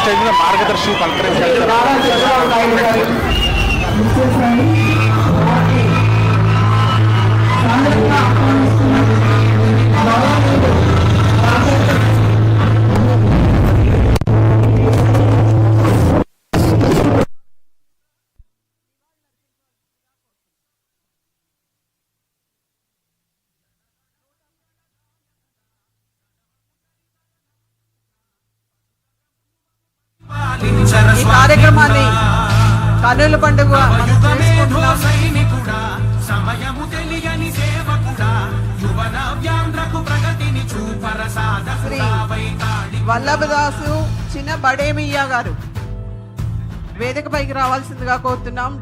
Stage మీద మార్గదర్శి పలకరించారు. ఈ కార్యక్రమాన్ని కన్నుల పండుగ శ్రీ వల్లభదాసు చిన్న బడేమియ్య గారు వేదికపైకి రావాల్సిందిగా కోరుతున్నాం.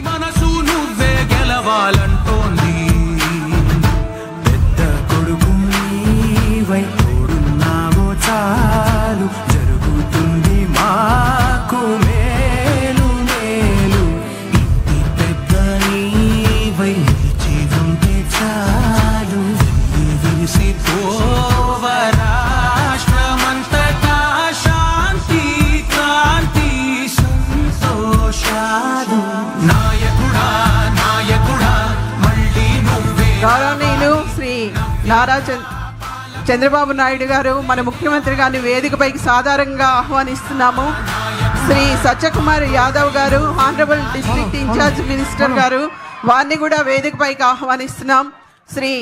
మనసు నువ్వే గెలవాలంటోంది నారా చంద్రబాబు నాయుడు గారు మన ముఖ్యమంత్రి గారిని వేదికపైకి సాధారణంగా ఆహ్వానిస్తున్నాము. శ్రీ సత్యకుమార్ యాదవ్ గారు ఆనరబుల్ డిస్ట్రిక్ట్ ఇన్ఛార్జ్ మినిస్టర్ గారు వారిని కూడా వేదికపైకి ఆహ్వానిస్తున్నాం. Shri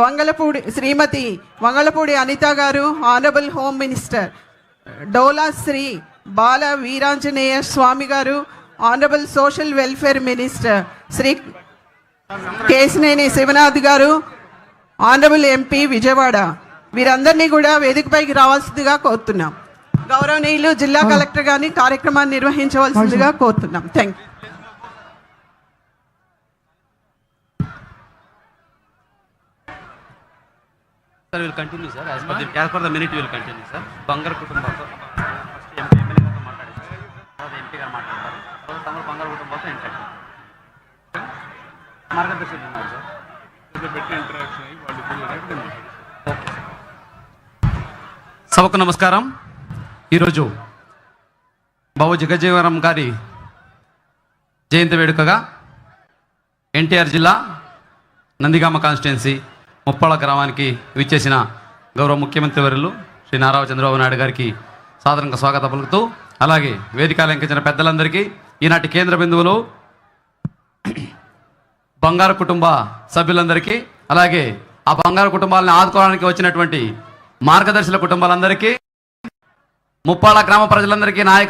Vangalapudi Srimati Vangalapudi Anitha garu honourable home minister. Dola Sri Bala Veeranjaneya Swamy garu honourable social welfare minister. Sri Kesineni Sivanath garu honourable MP Vijayawada. వీరందరినీ కూడా వేదికపైకి రావాల్సిందిగా కోరుతున్నాం. గౌరవనీయులు జిల్లా కలెక్టర్ గారిని కార్యక్రమాన్ని నిర్వహించవలసిందిగా కోరుతున్నాం. Thank you. Sir, we will continue, sir. As per the, as per the minute, we will continue, sir. బంగారు కుటుంబంతో ఫస్ట్ ఎంపీ ఎమ్మెల్యే గారితో మాట్లాడేసి తర్వాత ఎంపీ గారు మాట్లాడతారు. తర్వాత తమరు బంగారు కుటుంబంతో ఇంటరాక్ట్ మార్గదర్శకులు ఉన్నారు సార్ సభకు నమస్కారం. ఈరోజు బాబు జగజ్జీవనం గారి జయంతి వేడుకగా ఎన్టీఆర్ జిల్లా నందిగామ కాన్స్టిట్యున్సీ ముప్పాళ్ళ గ్రామానికి విచ్చేసిన గౌరవ ముఖ్యమంత్రి వర్యులు శ్రీ నారా చంద్రబాబు నాయుడు గారికి సాధారణంగా స్వాగతం పలుకుతూ అలాగే వేదిక అలంకించిన పెద్దలందరికీ ఈనాటి కేంద్ర బిందువులు బంగారు కుటుంబ సభ్యులందరికీ అలాగే ఆ బంగారు కుటుంబాలను ఆదుకోవడానికి వచ్చినటువంటి మార్గదర్శుల కుటుంబాలందరికీ ముప్పాళ్ళ గ్రామ ప్రజలందరికీ నాయక